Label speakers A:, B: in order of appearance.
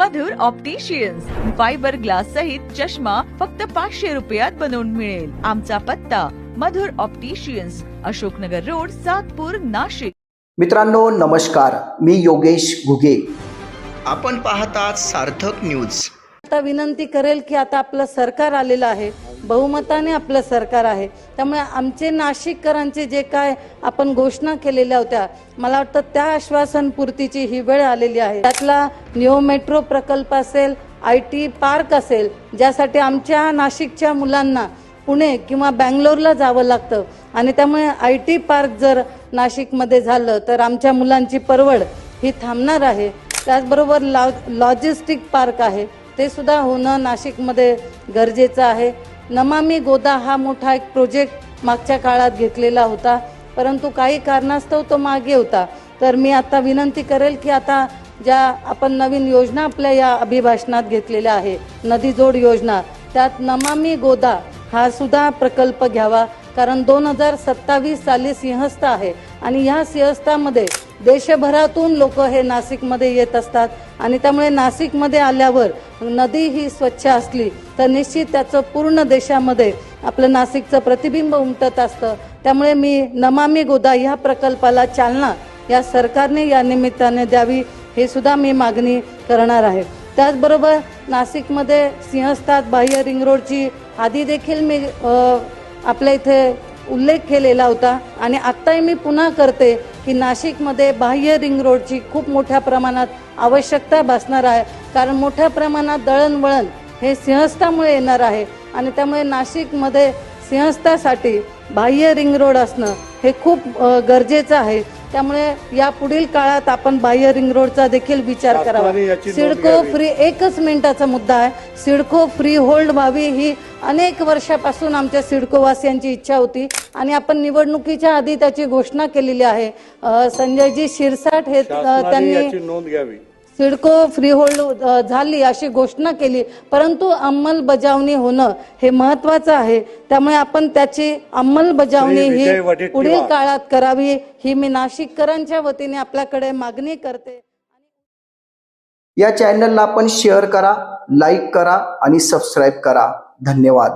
A: मधुर opticians fibre glass सहित चष्मा फक्त पाचशे रुपयात बनवून मिळेल. आमचा पत्ता मधुर ऑप्टिशियन्स अशोकनगर रोड सातपूर नाशिक.
B: मित्रांनो नमस्कार. मी योगेश घुगे.
C: आपण पाहतात सार्थक न्यूज
D: आता विनंती करेल की आता आपलं सरकार आलेलं आहे. बहुमताने आपलं सरकार आहे. त्यामुळे आमचे नाशिककरांचे जे काय आपण घोषणा केलेल्या होत्या मला वाटतं त्या आश्वासनपूर्तीची ही वेळ आलेली आहे. त्यातला न्यू मेट्रो प्रकल्प असेल आय टी पार्क असेल ज्यासाठी आमच्या नाशिकच्या मुलांना पुणे किंवा बँगलोरला जावं लागतं. आणि त्यामुळे आय टी पार्क जर नाशिकमध्ये झालं तर आमच्या मुलांची परवड ही थांबणार आहे. त्याचबरोबर लॉ लॉजिस्टिक पार्क आहे. ते सुद्धा होणं नाशिकमध्ये गरजेचं आहे. नमामी गोदा हा मोठा एक प्रोजेक्ट मागच्या काळात घेतलेला होता. परंतु काही कारणास्तव तो मागे होता. तर मी आता विनंती करेल की आता ज्या आपण नवीन योजना आपल्या या अभिभाषणात घेतलेल्या आहे नदी जोड योजना त्यात नमामी गोदा हा सुद्धा प्रकल्प घ्यावा. कारण दोन हजार सत्तावीस साली सिंहस्थ आहे आणि ह्या सिंहस्थामध्ये देशभरातून लोक हे नाशिकमध्ये येत असतात आणि त्यामुळे नाशिकमध्ये आल्यावर नदी ही स्वच्छ असली तर निश्चित त्याचं पूर्ण देशामध्ये आपलं नाशिकचं प्रतिबिंब उमटत असतं. त्यामुळे मी नमामी गोदा ह्या प्रकल्पाला चालना या सरकारने या निमित्ताने द्यावी हे सुद्धा मी मागणी करणार आहे. त्याचबरोबर नाशिकमध्ये सिंहस्थात बाह्य रिंग रोडची आधी देखील मी आपल्या इथे उल्लेख केलेला होता आणि आत्ताही मी पुन्हा करते की नाशिकमध्ये बाह्य रिंग रोडची खूप मोठ्या प्रमाणात आवश्यकता भासणार आहे. कारण मोठ्या प्रमाणात दळणवळण हे सिंहस्थामुळे येणार आहे. आणि त्यामुळे नाशिकमध्ये सिंहस्थासाठी बाह्य रिंग रोड असणं हे खूप गरजेचं आहे. त्यामुळे या पुढील काळात आपण बाह्य रिंग रोडचा देखील विचार करावा. सिडको फ्री एकच मिनिटाचा मुद्दा आहे. सिडको फ्री होल्ड व्हावी ही अनेक वर्षापासून आमच्या सिडको वासियांची इच्छा होती आणि आपण निवडणुकीच्या आधी त्याची घोषणा केलेली आहे. संजयजी शिरसाट हे त्यांनी
E: नोंद घ्यावी.
D: सिडको फ्री होल्ड अ, झाली अशी घोषणा केली. परंतु अंमलबजावणी होणं हे महत्वाचं आहे. त्यामुळे आपण त्याची अंमलबजावणी ही. पुढील काळात करावी ही मी नाशिककरांच्या वतीने आपल्याकडे मागणी करते.
B: या चॅनलला आपण शेअर करा लाईक करा आणि सबस्क्राईब करा. धन्यवाद.